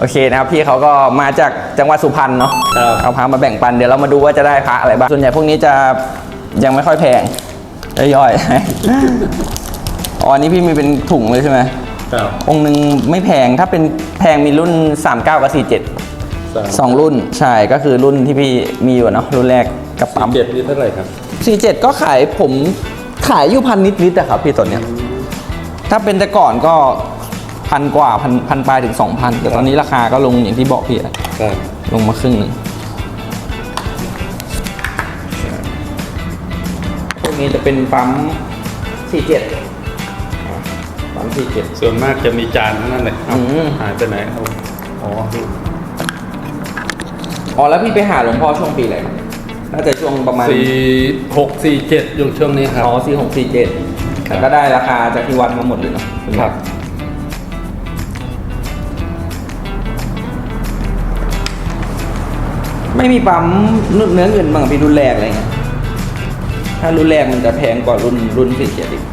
โอเคนะครับพี่เขาก็มาจากจังหวัดสุพรรณเนาะครับเอาพามาแบ่งปันเดี๋ยวเรามาดูว่าจะได้พระอะไรบ้างส่วนใหญ่พวกนี้จะยังไม่ค่อยแพงย่อยๆอ๋ออันนี้พี่มีเป็นถุงเลยใช่ไหมครับองค์หนึ่งไม่แพงถ้าเป็นแพงมีรุ่น 39 กับ 47สามสองรุ่นใช่ก็คือรุ่นที่พี่มีอยู่เนาะรุ่นแรกกับปั๊มเจ็ดนี่เท่าไหร่ครับ 47 ก็ขายผมขายอยู่พันนิดๆอะครับพี่ตัวเนี้ยถ้าเป็นแต่ก่อนก็ พันกว่าพันพันปลายถึง2,000แต่ตอนนี้ราคาก็ลงอย่างที่บอกพี่อะครับลงมาครึ่งหนึ่งพวกนี้จะเป็นปั๊ม47อะปั๊ม47ส่วนมากจะมีจานทั้งนั้นเลยเอาอืม หายไปไหนเอาอ๋ออ๋อแล้วพี่ไปหาหลวงพ่อช่วงปีอะไรครับน่าจะช่วงประมาณสี่หกสี่เจ็ดอยู่ช่วงนี้ครับ อ๋อสี่หกสี่เจ็ดครับ ก็ได้ราคาจากที่วัดมาหมดเลยเนาะครับ ไม่มีปั๊มเนื้อเงินบ้างอะพี่รุ่นแรกอะไรเงี้ยถ้ารุ่นแรกมันจะแพงกว่ารุ่นรุ่นสี่เจ็ดอีก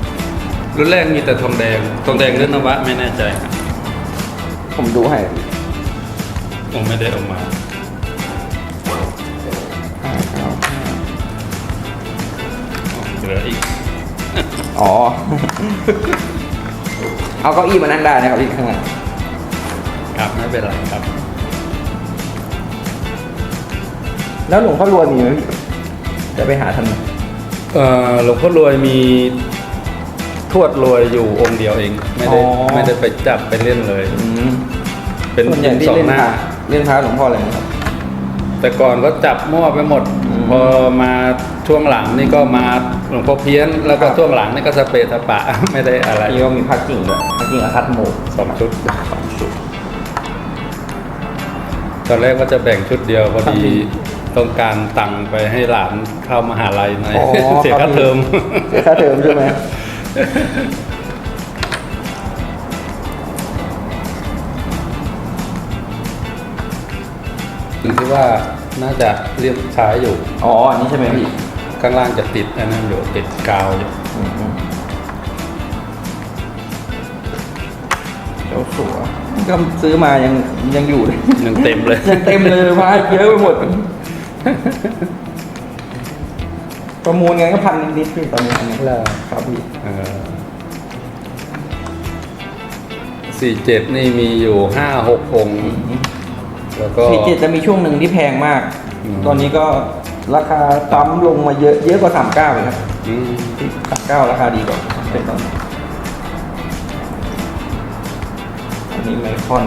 รุ่นแรกมีแต่ทองแดง ทองแดงเนื้อนวะไม่แน่ใจครับผมดูให้ผมไม่ได้เออกมา ห้าเก้าห้าเหลืออีก อ๋อ เอาเก้าอี้มานั่งได้นะครับพี่ข้างหลัง ครับไม่เป็นไรครับ แล้วหลวงพ่อรวยมีไหมพี่จะไปหาท่านไหมเอ่อหลวงพ่อรวยมีทวดรวยอยู่องค์เดียวเอง ไม่ได้ไม่ได้ไปจับไปเล่นเลย อืมเป็นส่วนใหญ่เป็นที่สองเล่นหน้า พระเล่นพระหลวงพ่ออะไรนะครับ แต่ก่อนก็จับมั่วไปหมด อืมพอมาช่วงหลังนี่ก็มาหลวงพ่อเพี้ยน แล้วก็ครับ ช่วงหลังนี่ก็สเปรย์สปะ ไม่ได้อะไรนี่ก็มีพระกิ่งด้วยพระกิ่งอาคัตโมกสองชุด ตอนแรกว่าจะแบ่งชุดเดียวพอดี ต้องการตังค์ไปให้หลานเข้ามหาลัยหน่อยอ๋อเสียครัค่าบเทอม เสียค่าเทอมใช่ไหมถึงที่ว่าน่าจะเรียบใช้อยู่ อ๋อ อันนี้ใช่ไหมพี่ข้างล่างจะติดอันนั้นอยู่ติดกาวอยู่อืมอืมเจ้าสัวก็ซื้อมายังยังอยู่เลย ยังเต็มเลย ยังเต็มเลยพระเยอะไปหมด ประมูลกันก็พันนิดๆพี่ตอนนี้อันนี้ครับพี่สี่เจ็ดนี่มีอยู่ห้าหกองค์แล้วก็สี่เจ็ดจะมีช่วงหนึ่งที่แพงมากอืมตอนนี้ก็ราคาตั้มลงมาเยอะเยอะกว่าสามเก้าเลยครับอืมสามเก้าราคาดีกว่าเป็นตอนนี้อันนี้ไมคอน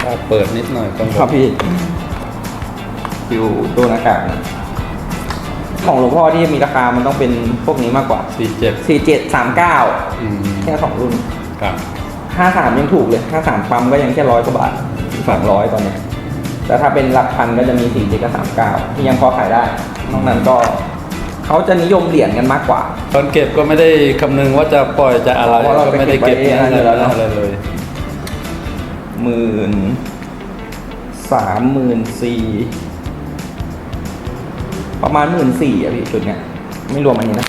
สภาพเปิดนิดหน่อยต้องครับพี่อยู่โดนอากาศนะของหลวงพ่อที่มีราคามันต้องเป็นพวกนี้มากกว่า สี่เจ็ดสี่เจ็ดสามเก้าอืมแค่สองรุ่น ครับห้าสามยังถูกเลยห้าสามปั๊มก็ยังแค่ร้อยกว่าบาทสองร้อยตอนเนี้ยแต่ถ้าเป็นหลักพันก็จะมีสี่เจ็ดกับสามเก้าที่ยังพอขายได้ นอกนั้นก็เขาจะนิยมเหรียญกันมากกว่า ตอนเก็บก็ไม่ได้คำนึงว่าจะปล่อยจะอะไรเพราะเราก็ไม่ได้เก็บไปเก็บไว้อะไรแล้วเนอะ อะไรเลย หมื่นสามหมื่นสี่ประมาณหมื่นสี่อะพี่ชุดเนี้ยไม่รวมอันนี้นะ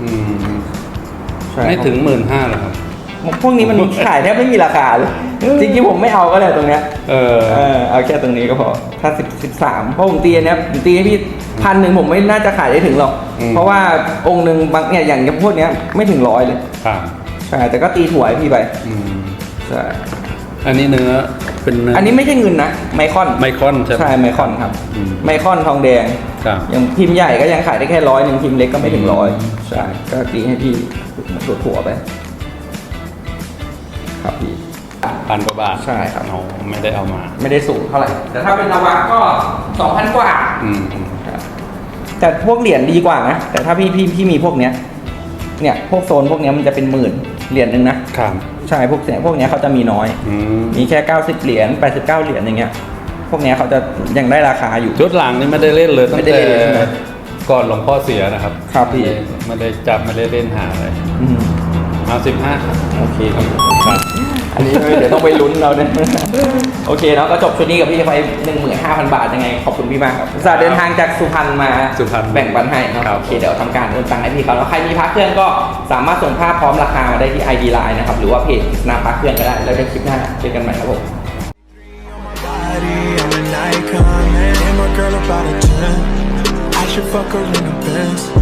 อืมใช่ไม่ถึงหมื่นห้าหรอกครับ พวกนี้มันขายแทบไม่มีราคาเลยจริงๆผมไม่เอาก็เลยตรงเนี้ยเออเออเอาแค่ตรงนี้ก็พอถ้าสิบสิบสามเพราะผมตีอันเนี้ยผมตีให้พี่พันหนึ่งผมไม่น่าจะขายได้ถึงหรอกอืมเพราะว่าองค์หนึ่งบางเนี่ยอย่างพวกเนี้ยไม่ถึงร้อยเลยครับใช่แต่ก็ตีถั่วให้พี่ไปอืมใช่ อันนี้เนื้อเป็นเนื้ออัอันนี้ไม่ใช่เงินนะ ไมคอน ไมครอนใช่ไหม ใช่ไมคอนครับ อืมไมคอนทองแดงครับอย่างพิมพ์ใหญ่ก็ยังขายได้แค่ร้อยหนึ่งพิมพ์เล็กก็ไม่ถึงร้อยอืม ใช่ก็ตีให้พี่ถั่วถั่วๆไป ครับพี่ พันกว่าบาทใช่ครับ เอาไม่ได้เอามา ไม่ได้สูงเท่าไหร่ แต่ถ้าเป็นนวะก็สองพันกว่า อืมอืม แต่พวกเหรียญดีกว่านะแต่ถ้าพี่พี่พี่มีพวกเนี้ย เนี่ย พวกโซนพวกเนี้ยมันจะเป็นหมื่นเหรียญหนึ่งนะครับ ใช่พวกเนี้ยพวกเนี้ยเขาจะมีน้อย อืมมีแค่ 90 เหรียญ89 เหรียญอย่างเงี้ย พวกเนี้ยเขาจะยังได้ราคาอยู่ ชุดหลังนี่ไม่ได้เล่นเลยตั้ไม่งได้แต่เล่นเลยใช่ไหมก่อนหลวงพ่อเสียนะครับครับพี่ไม่ได้ไม่ได้จับไม่ได้เล่นหาเลยอืมเอาสิบห้าครับโอเคครับครับ อันนี้เดี๋ยวต้องไปลุ้นเราเนี่ยโอเคเนาะก็จบชุดนี้กับพี่ไปหนึ่งหมื่นห้าพันบาทยังไง ขอบคุณพี่มากครับอุตสาห์เดินทางจากสุพรรณมาสุพรรณแบ่งปันให้เนาะครับโอเคเดี๋ยวทำการโอนตังค์ให้พี่เขาแล้วใครมีพักเครื่องก็สามารถส่งภาพพร้อมราคามาได้ที่ ID Line นะครับหรือว่าเพจสนาพักเครื่องก็ได้แล้วเดี๋ยวคลิปหน้าเจอกันใหม่ครับผม body, I'm an icon, man. And my girl about a 10. I should fuck her in the Benz.